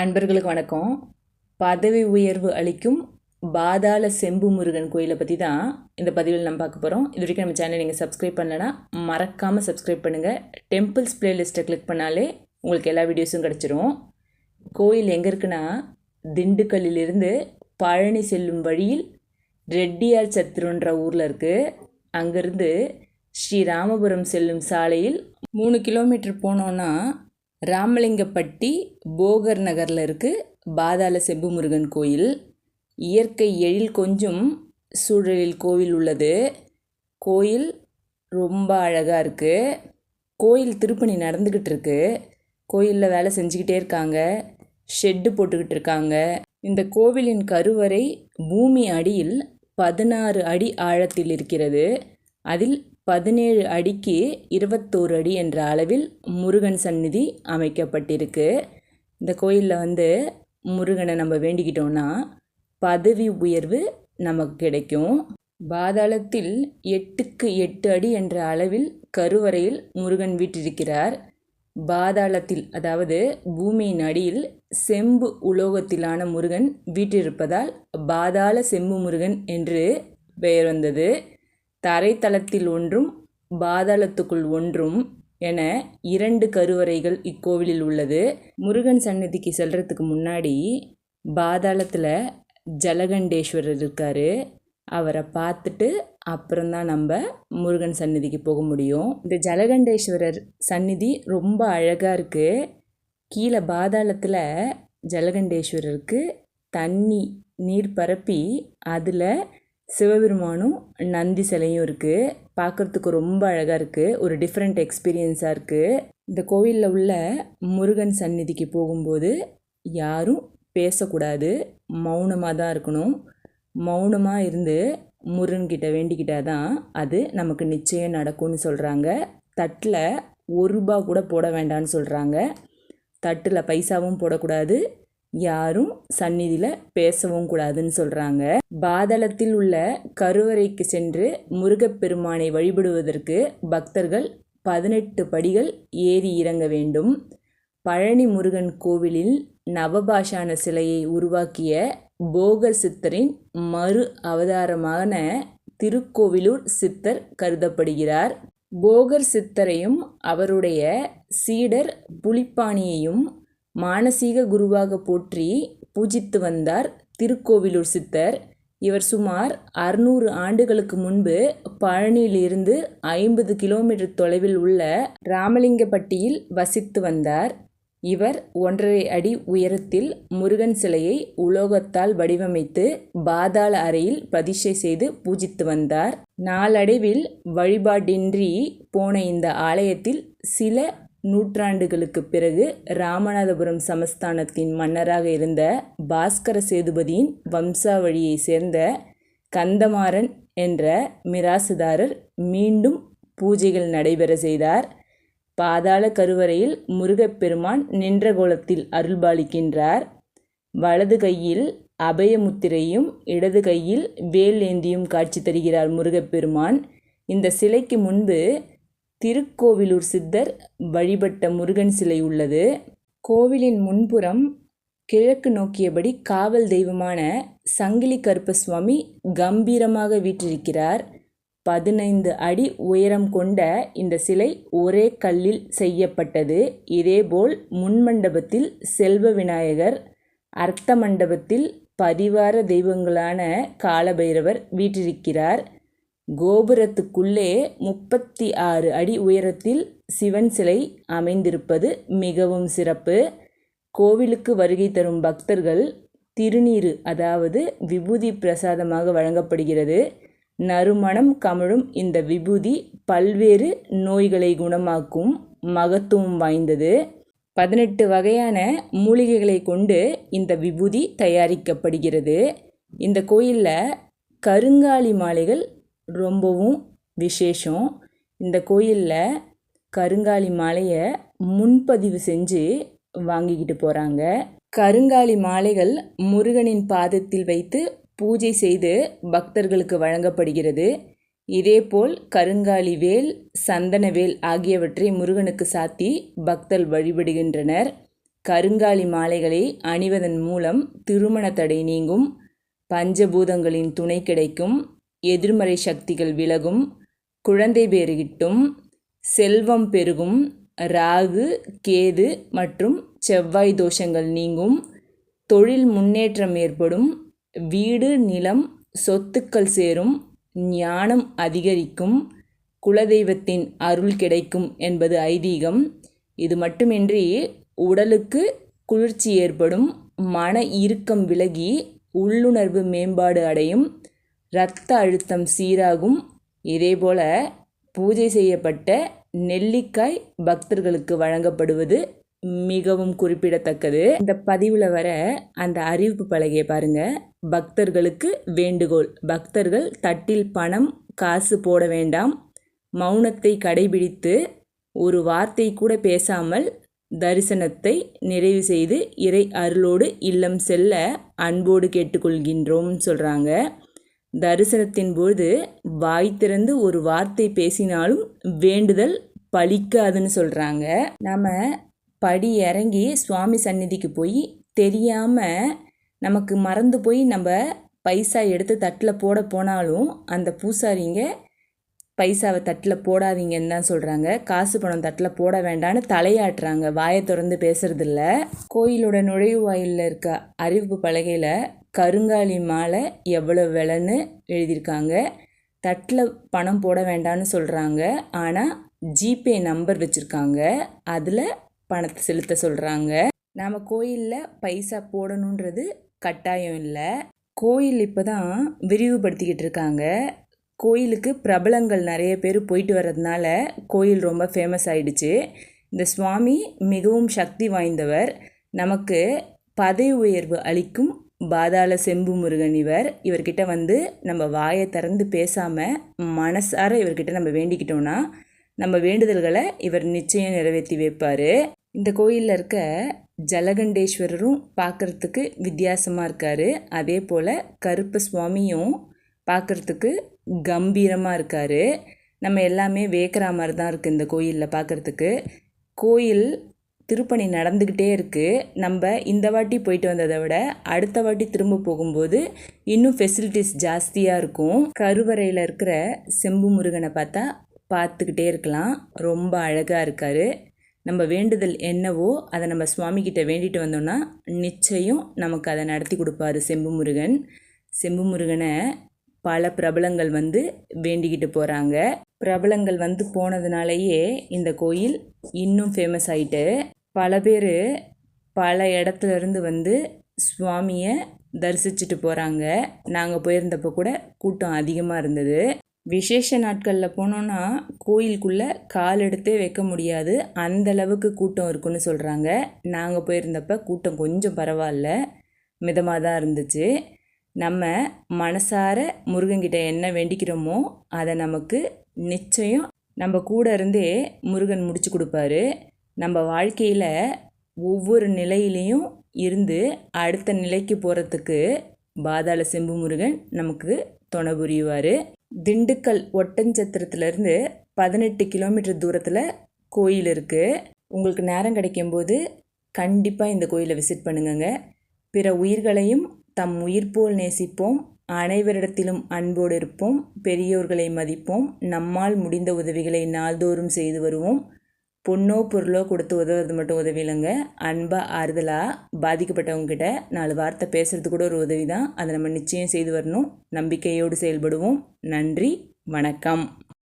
அன்பர்களுக்கு வணக்கம். பதவி உயர்வு அளிக்கும் பாதாள செம்பு முருகன் கோயிலை பற்றி தான் இந்த பதிவில் நம்ம பார்க்க போகிறோம் இது வரைக்கும் நம்ம சேனல் நீங்கள் சப்ஸ்கிரைப் பண்ணலைன்னா மறக்காமல் சப்ஸ்கிரைப் பண்ணுங்கள் டெம்பிள்ஸ் பிளேலிஸ்ட்டை கிளிக் பண்ணாலே உங்களுக்கு எல்லா வீடியோஸும் கிடச்சிரும். கோயில் எங்கே இருக்குன்னா திண்டுக்கல்லிலிருந்து பழனி செல்லும் வழியில் ரெட்டியார் சத்துருன்ற ஊரில் இருக்குது அங்கேருந்து ஸ்ரீராமபுரம் செல்லும் சாலையில் மூணு கிலோமீட்டர் போனோன்னா ராமலிங்கப்பட்டி போகர் நகரில் இருக்குது பாதாள செம்பு முருகன் கோயில். இயற்கை எழில் கொஞ்சம் சூழலில் கோவில் உள்ளது. கோயில் ரொம்ப அழகாக இருக்குது கோயில் திருப்பணி நடந்துக்கிட்டு இருக்கு. கோயிலில் வேலை செஞ்சுக்கிட்டே இருக்காங்க. ஷெட்டு போட்டுக்கிட்டு இருக்காங்க. இந்த கோவிலின் கருவறை பூமி அடியில் பதினாறு அடி ஆழத்தில் இருக்கிறது. அதில் பதினேழு அடிக்கு இருபத்தோரு அடி என்ற அளவில் முருகன் சந்நிதி அமைக்கப்பட்டிருக்கு. இந்த கோயிலில் வந்து முருகனை நம்ம வேண்டிக்கிட்டோன்னா பதவி உயர்வு நமக்கு கிடைக்கும். பாதாளத்தில் எட்டுக்கு எட்டு அடி என்ற அளவில் கருவறையில் முருகன் வீட்டிருக்கிறார் பாதாளத்தில் அதாவது பூமியின் அடியில் செம்பு உலோகத்திலான முருகன் வீற்றிருப்பதால் பாதாள செம்பு முருகன் என்று பெயர் வந்தது. தரைத்தளத்தில் ஒன்றும் பாதாளத்துக்குள் ஒன்றும் என இரண்டு கருவறைகள் இக்கோவிலில் உள்ளது. முருகன் சன்னதிக்கு செல்றதுக்கு முன்னாடி பாதாளத்தில் ஜலகண்டேஸ்வரர் இருக்கார். அவரை பார்த்துட்டு அப்புறம்தான் நம்ம முருகன் சந்நிதிக்கு போக முடியும். இந்த ஜலகண்டேஸ்வரர் சந்நிதி ரொம்ப அழகாக இருக்குது கீழே பாதாளத்தில் ஜலகண்டேஸ்வரருக்கு தண்ணி நீர் பரப்பி அதில் சிவபெருமானும் நந்தி சிலையும் இருக்குது பார்க்குறதுக்கு ரொம்ப அழகாக இருக்குது ஒரு டிஃப்ரெண்ட் எக்ஸ்பீரியன்ஸாக இருக்குது இந்த கோவிலில் உள்ள முருகன் சந்நிதிக்கு போகும்போது யாரும் பேசக்கூடாது. மௌனமாக தான் இருக்கணும். மௌனமாக இருந்து முருகன்கிட்ட வேண்டிக்கிட்டால் தான் அது நமக்கு நிச்சயம் நடக்கும்னு சொல்கிறாங்க தட்டில் ஒரு ரூபா கூட போட வேண்டாம்னு சொல்கிறாங்க தட்டில் பைசாவும் போடக்கூடாது. யாரும் சந்நிதியில் பேசவும் கூடாதுன்னு சொல்கிறாங்க பாதளத்தில் உள்ள கருவறைக்கு சென்று முருகப்பெருமானை வழிபடுவதற்கு பக்தர்கள் பதினெட்டு படிகள் ஏறி இறங்க வேண்டும். பழனி முருகன் கோவிலில் நவபாஷான சிலையை உருவாக்கிய போகர் சித்தரின் மறு அவதாரமான திருக்கோவிலூர் சித்தர் கருதப்படுகிறார். போகர் சித்தரையும் அவருடைய சீடர் புலிப்பாணியையும் மானசீக குருவாக போற்றி பூஜித்து வந்தார் திருக்கோவிலூர் சித்தர். இவர் சுமார் அறுநூறு ஆண்டுகளுக்கு முன்பு பழனியிலிருந்து ஐம்பது கிலோமீட்டர் தொலைவில் உள்ள ராமலிங்கப்பட்டியில் வசித்து வந்தார். இவர் ஒன்றரை அடி உயரத்தில் முருகன் சிலையை உலோகத்தால் வடிவமைத்து பாதாள அறையில் பிரதிஷ்டை செய்து பூஜித்து வந்தார். நாளடைவில் வழிபாடின்றி போன இந்த ஆலயத்தில் சில நூற்றாண்டுகளுக்கு பிறகு ராமநாதபுரம் சமஸ்தானத்தின் மன்னராக இருந்த பாஸ்கர சேதுபதியின் வம்சாவழியை சேர்ந்த கந்தமாறன் என்ற மிராசுதாரர் மீண்டும் பூஜைகள் நடைபெற செய்தார். பாதாள கருவறையில் முருகப்பெருமான் நின்ற கோலத்தில் அருள்பாலிக்கின்றார். வலது கையில் அபயமுத்திரையும் இடது கையில் வேல் ஏந்தியும் காட்சி தருகிறார் முருகப்பெருமான். இந்த சிலைக்கு முன்பு திருக்கோவிலூர் சித்தர் வழிபட்ட முருகன் சிலை உள்ளது. கோவிலின் முன்புறம் கிழக்கு நோக்கியபடி காவல் தெய்வமான சங்கிலி கருப்பசுவாமி கம்பீரமாக வீற்றிருக்கிறார். பதினைந்து அடி உயரம் கொண்ட இந்த சிலை ஒரே கல்லில் செய்யப்பட்டது. இதேபோல் முன்மண்டபத்தில் செல்வ விநாயகர் அர்த்த மண்டபத்தில் பதிவார தெய்வங்களான காலபைரவர் வீற்றிருக்கிறார். கோபுரத்துக்குள்ளே முப்பத்தி ஆறு அடி உயரத்தில் சிவன் சிலை அமைந்திருப்பது மிகவும் சிறப்பு. கோவிலுக்கு வருகை தரும் பக்தர்கள் திருநீரு அதாவது விபூதி பிரசாதமாக வழங்கப்படுகிறது. நறுமணம் கமழும் இந்த விபூதி பல்வேறு நோய்களை குணமாக்கும் மகத்துவம் வாய்ந்தது. பதினெட்டு வகையான மூலிகைகளை கொண்டு இந்த விபூதி தயாரிக்கப்படுகிறது. இந்த கோயிலில் கருங்காலி மாலைகள் ரொம்பவும் விசேஷம். இந்த கோயிலில் கருங்காலி மாலையை முன்பதிவு செஞ்சு வாங்கிக்கிட்டு போகிறாங்க கருங்காலி மாலைகள் முருகனின் பாதத்தில் வைத்து பூஜை செய்து பக்தர்களுக்கு வழங்கப்படுகிறது. இதேபோல் கருங்காலி வேல் சந்தன வேல் ஆகியவற்றை முருகனுக்கு சாத்தி பக்தர் வழிபடுகின்றனர். கருங்காலி மாலைகளை அணிவதன் மூலம் திருமண தடை நீங்கும். பஞ்சபூதங்களின் துணை கிடைக்கும். எதிர்மறை சக்திகள் விலகும் குழந்தை பெருகிட்டும் செல்வம் பெருகும் ராகு கேது மற்றும் செவ்வாய் தோஷங்கள் நீங்கும் தொழில் முன்னேற்றம் ஏற்படும் வீடு நிலம் சொத்துக்கள் சேரும் ஞானம் அதிகரிக்கும் குலதெய்வத்தின் அருள் கிடைக்கும் என்பது ஐதீகம். இது மட்டுமின்றி உடலுக்கு குளிர்ச்சி ஏற்படும் மன இறுக்கம் விலகி உள்ளுணர்வு மேம்பாடு அடையும் இரத்த அழுத்தம் சீராகும். இதேபோல பூஜை செய்யப்பட்ட நெல்லிக்காய் பக்தர்களுக்கு வழங்கப்படுவது மிகவும் குறிப்பிடத்தக்கது. இந்த பதிவில் வர அந்த அறிவிப்பு பலகையை பாருங்க. பக்தர்களுக்கு வேண்டுகோள். பக்தர்கள் தட்டில் பணம் காசு போட வேண்டாம். மௌனத்தை கடைபிடித்து ஒரு வார்த்தை கூட பேசாமல் தரிசனத்தை நிறைவு செய்து இறை அருளோடு இல்லம் செல்ல அன்போடு கேட்டுக்கொள்கின்றோம் சொல்கிறாங்க தரிசனத்தின் போது வாய் திறந்து ஒரு வார்த்தை பேசினாலும் வேண்டுதல் பழிக்காதுன்னு சொல்கிறாங்க நாம் படி இறங்கி சுவாமி சந்நிதிக்கு போய் தெரியாமல் நமக்கு மறந்து போய் நம்ம பைசா எடுத்து தட்டில் போட போனாலும் அந்த பூசாரிங்க பைசாவை தட்டில் போடாதீங்கன்னு தான் சொல்கிறாங்க காசு பணம் தட்டில் போட வேண்டான்னு தலையாட்டுறாங்க. வாயை திறந்து பேசுறதில்ல. கோயிலோட நுழைவு வாயிலில் இருக்க அறிவிப்பு பலகையில் கருங்காலி மாலை எவ்வளோ விலைன்னு எழுதியிருக்காங்க. தட்டில் பணம் போட வேண்டான்னு சொல்கிறாங்க ஆனால் ஜிபே நம்பர் வச்சுருக்காங்க. அதில் பணத்தை செலுத்த சொல்கிறாங்க நாம் கோயிலில் பைசா போடணுன்றது கட்டாயம் இல்லை. கோயில் இப்போ தான் விரிவுபடுத்திக்கிட்டு இருக்காங்க. கோயிலுக்கு பிரபலங்கள் நிறைய பேர் போயிட்டு வர்றதுனால கோயில் ரொம்ப ஃபேமஸ் ஆயிடுச்சு. இந்த சுவாமி மிகவும் சக்தி வாய்ந்தவர். நமக்கு பதவி உயர்வு அளிக்கும் பாதாள செம்பு முருகன் இவர். இவர்கிட்ட வந்து நம்ம வாயை திறந்து பேசாமல் மனசார இவர்கிட்ட நம்ம வேண்டிக்கிட்டோன்னா நம்ம வேண்டுதல்களை இவர் நிச்சயம் நிறைவேற்றி வைப்பார். இந்த கோயிலில் இருக்க ஜலகண்டேஸ்வரரும் பார்க்குறதுக்கு வித்தியாசமாக இருக்கார். அதே போல் கருப்ப சுவாமியும் பார்க்குறதுக்கு கம்பீரமாக இருக்கார். நம்ம எல்லாமே வேக்கிற மாதிரி தான் இருக்குது இந்த கோயிலில் பார்க்குறதுக்கு கோயில் திருப்பணி நடந்துக்கிட்டே இருக்குது நம்ம இந்த வாட்டி போயிட்டு வந்ததை விட அடுத்த வாட்டி திரும்ப போகும்போது இன்னும் ஃபெசிலிட்டிஸ் ஜாஸ்தியாக இருக்கும். கருவறையில் இருக்கிற செம்பு முருகனை பார்த்தா பார்த்துக்கிட்டே இருக்கலாம். ரொம்ப அழகாக இருக்கார். நம்ம வேண்டுதல் என்னவோ அதை நம்ம சுவாமிக்கிட்ட வேண்டிட்டு வந்தோம்னா நிச்சயம் நமக்கு அதை நடத்தி கொடுப்பாரு செம்பு முருகன். செம்பு முருகனை பல பிரபலங்கள் வந்து வேண்டிக்கிட்டு போகிறாங்க பிரபலங்கள் வந்து போனதுனாலேயே இந்த கோயில் இன்னும் ஃபேமஸ் ஆகிட்டு பல பேர் பல இடத்துலருந்து வந்து சுவாமியை தரிசிச்சுட்டு போகிறாங்க நாங்கள் போயிருந்தப்போ கூட கூட்டம் அதிகமாக இருந்தது. விசேஷ நாட்களில் போனோன்னா கோயிலுக்குள்ளே கால் எடுத்தே வைக்க முடியாது. அந்த அளவுக்கு கூட்டம் இருக்குன்னு சொல்கிறாங்க நாங்கள் போயிருந்தப்ப கூட்டம் கொஞ்சம் பரவாயில்ல. மிதமாக தான் இருந்துச்சு. நம்ம மனசார முருகன்கிட்ட என்ன வேண்டிக்கிறோமோ அதை நமக்கு நிச்சயம் நம்ம கூட இருந்தே முருகன் முடிச்சு கொடுப்பாரு. நம்ம வாழ்க்கையில் ஒவ்வொரு நிலையிலையும் இருந்து அடுத்த நிலைக்கு போகிறதுக்கு பாதாள செம்பு முருகன் நமக்கு துணை புரிவார். திண்டுக்கல் ஒட்டஞ்சத்திரத்துலேருந்து பதினெட்டு கிலோமீட்டர் தூரத்தில் கோயில் இருக்குது உங்களுக்கு நேரம் கிடைக்கும்போது கண்டிப்பாக இந்த கோயிலை விசிட் பண்ணுங்கங்க. பிற உயிர்களையும் தம் உயிர் போல் நேசிப்போம். அனைவரிடத்திலும் அன்போடு இருப்போம். பெரியோர்களை மதிப்போம். நம்மால் முடிந்த உதவிகளை நாள்தோறும் செய்து வருவோம். பொண்ணோ பொருளோ கொடுத்து உதவுறது மட்டும் உதவி இல்லைங்க. அன்பாக ஆறுதலாக பாதிக்கப்பட்டவங்ககிட்ட நாலு வார்த்தை பேசுகிறது கூட ஒரு உதவி தான் அதை நம்ம நிச்சயம் செய்து வரணும். நம்பிக்கையோடு செயல்படுவோம். நன்றி வணக்கம்.